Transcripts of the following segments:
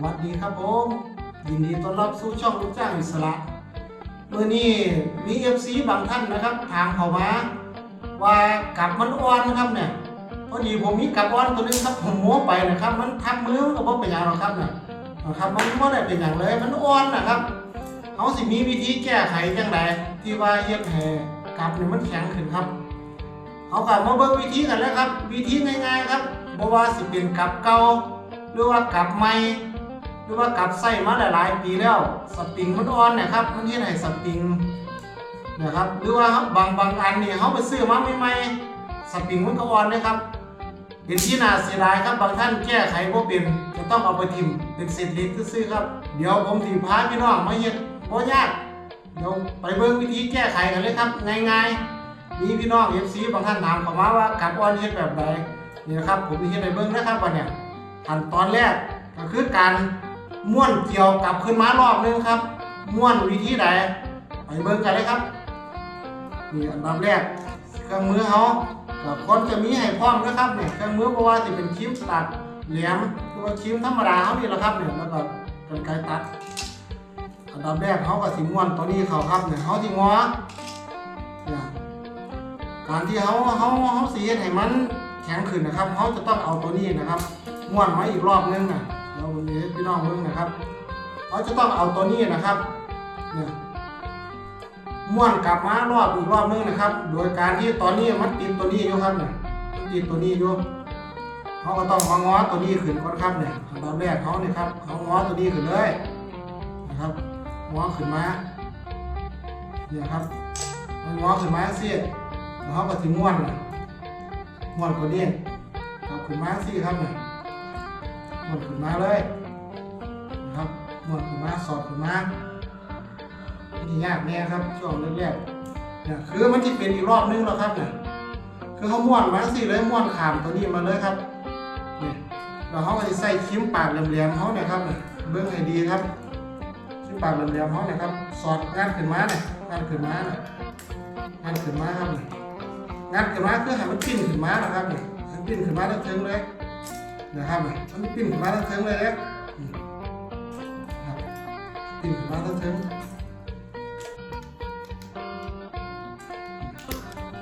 วัสดีครับผมยินดีต้อนรับสู่ช่องลูกจ้างอิสระเมื่อนี้มีเอฟซีบางท่านนะครับ ถามเข้ามาว่ากับมันอ่อนนะครับเนี่ยพอดีผมมีกับอ่อนตัวนึงครับผมม้ไปนะครับ มันทับมือมันก็บ่เป็นอย่างหรอกครับเนี่ยนะครับมันไม่ได้เป็นอย่างเลยมันอ่อนนะครับเขาสิมีวิธีแก้ไขจังไดที่ว่าเฮ็ดให้กับเนี่ยมันแข็งขึ้นครับเอากลับมาเบิ่งวิธีกันแล้วครับ วิธีง่ายๆครับบ่ว่าสิเป็นกับเก่าหรือว่ากับใหม่ หรือว่ากับใส่มาหลายๆ ปีแล้วสปริงมันอ่อนนี่ยครับมันเฮ็ดให้สปริงนะครับหรือว่าบางบางอันนี่เขาไปซื้อมาใหม่ๆสปริงมันก็อ่อนนะครับเป็นที่น่าเสียดายครับบางท่านแก้ไขบ่เป็นจะต้องเอาไปทิมเป็นเศษเหล็กซื้อครับเดี๋ยวผมสิพาพี่น้องมาเฮ็ดบ่ยากเดี๋ยวไปเบิ่งวิธีแก้ไขกันเลยครับง่ายๆมีพี่น้อง FC บางท่านถามเข้ามาว่ากับอ่อนเฮ็ดแบบใดนี่นะครับผมมีเฮ็ดให้เบิ่งนะครับว่าเนี่ยขั้นตอนแรกก็คือการ ม้วนเกี่ยวกลับขึ้นมารอบนึงครับ ม้วนวิธีใดไปเบิ่งกันเลยครับนี่อันดับแรกเครื่องมือเฮาก็คนจะมีให้พร้อมนะครับเนี่ยเครื่องมือบ่ว่าสิเป็นครีมตัดแหลมหรือว่าครีมธรรมดาเฮานี่แหละครับเนี่ยแล้วก็กรรไกรตัด อันดับแรกเฮาก็สิม้วนตัวนี้เขาครับเนี่ยเฮาสิงอเนี่ยการที่เขาเขาเขาสีให้มันแข็งขึ้นนะครับเขาจะต้องเอาตัวนี้นะครับม้วนไว้อีกรอบนึงนะ เดี๋ยววันนี้พี่น้องเบิ่งนะครับเขาจะต้องเอาตัวนี้นะครับเนี่ยม้วนกลับมารอบอีกรอบนึงนะครับ โดยการที่ตอนนี้มันติดตัวนี้อยู่ครับเนี่ยมันติดตัวนี้อยู่เขาก็ต้องมาง้อตัวนี้ขึ้นก่อนครับเนี่ยอันแรกเขาเนี่ยครับเขาง้อตัวนี้ขึ้นเลยนะครับง้อขึ้นมาเนี่ยครับมันง้อขึ้นมาสิแล้วเขาก็ถึงม้วนม้วนตัวนี้ครับขึ้นมาสิครับเนี่ย วนขึ้นมาเลยนะครับหมวนขึ้นมาสอดขึ้นมานี่ยากแน่ครับช่วงแรกๆเนี่ยคือมันจะเป็นอีกรอบนึงแล้วครับเนี่ยคือเขาม้วนมาสิเลยม้วนขามตัวนี้มาเลยครับเนี่แล้วเขาก็จะใส่คิ้มปากเหลี่ยมๆเขาเนี่ยครับเนี่ยเบื้องให้ดีครับคิ้มปากเหลี่ยมๆเขาเนี่ยครับสอดงานขึ้นมาเนี่ยงานขึ้นมาเนี่ยงานขึ้นมาครับเนี่ยงัดขึ้นมาคือให้มันปิ้นขึ้นมานะครับเนี่ยให้นปิ้นขึ้นมาทั้งเทิงเลย นะครับมันปิ้นขึ้นมาทั้งเทิงเลยนี่ยอืมครับปิ้นขึ้นมาทั้งเทิง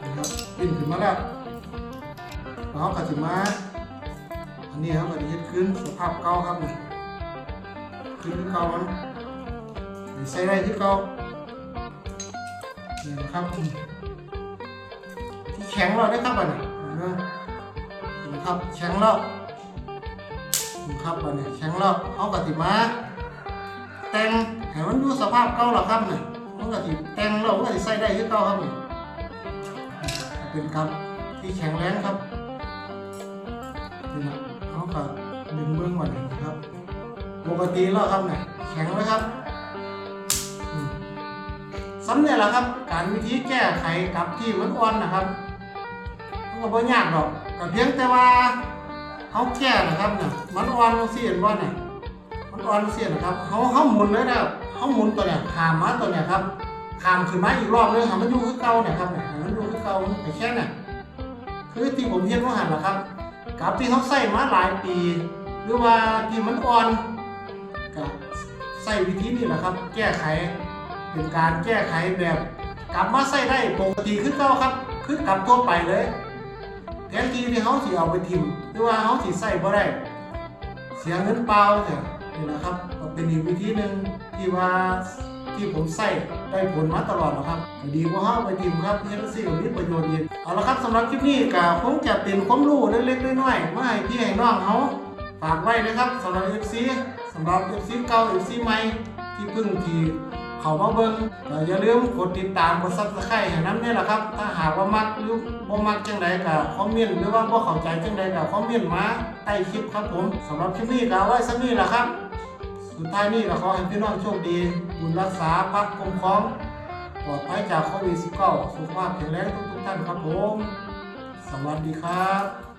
นะครับปิ้นขึ้นมาแล้วแล้วก็ถึงมาอันนี้ครับก็จะยึดขึ้นสภาพเก่าครับเนี่ยขึ้นเก่ามันใส่ได้ที่เก่านี่นะครับที่แข็งแล้วนะครับอันนี้นะครับแข็งแล้วนะ ครับอันนี้แข็งแล้วเขากติมาแต่งให้มันอยู่สภาพเก่าแล้วครับเนี่ยมันกติแต่งแล้วมันกติใส่ได้ที่เก่าครับนี่เป็นครับที่แข็งแรงครับนี่นะเขาก็ดึงเบื้องก่อนนะครับ ปกติแล้วครับเนี่ยแข็งเลยครับอืมซ้ำเนี่ยแหละครับ การวิธีแก้ไขกับที่มันอ่อนนะครับมันก็บ่ยากหรอกก็เพียงแต่ว่า เขาแก้นะครับเนี่ยมันอ่อนเสียนว่าเนี่ยมันอ่อนเสียนนะครับเขาเขาหมุนเลยนะเขาหมุนตัวเนี่ยขามมาตัวเนี่ยครับขามขึ้นมาอีกรอบนึงให้มันอยู่คือเก่าเนี่ยครับเนี่ยห้มันอยู่คือเก่ามันแค่เนี่ยคือที่ผมเห็นว่าหันแหละครับกับที่เขาใส่มาหลายปี หรือว่าที่มันอ่อนก็ใส่วิธีนี้แหละครับ แก้ไขเป็นการแก้ไขแบบกลับมาใส่ได้ปกติคือเก่าครับคือกลับทั่วไปเลย แทนที่ที่เขาสิเอาไปทิมหรือว่าเขาสิใส่บ่ได้เสียเงินเปล่าเถอะนี่นะครับก็เป็นอีกวิธีหนึ่งที่ว่าที่ผมใส่ได้ผลมาตลอดนะครับดีกว่าเขาไปทิมครับเฮ็ดสิ่มีประโยชน์ดีเอาละครับสำหรับคลิปนี้ก็คงจะเป็นความรู้เล็กๆน้อยๆมาให้พี่ให้น้องเขาฝากไว้นะครับสำหรับ FC สำหรับ FC เก่า FC ใหม่ที่เพิ่งที่ เขามาเบิ่งอย่าลืมกดติดตามกดซับสไครต์ให้นำนี่แหละครับ ถ้าหากว่ามักหรือบ่มักจังใดก็คอมเมนต์หรือว่าบ่เข้าใจจังใดก็คอมเมนต์มาใต้คลิปครับผมสำหรับคลิปนี้ก็เอาไว้ซะนี้แหละครับ สุดท้ายนี้ก็ขอให้พี่น้องโชคดีบุญรักษาพักคุ้มครองปลอดภัยจากโควิด 19 สุขภาพแข็งแรงทุกๆท่านครับผม สวัสดีครับ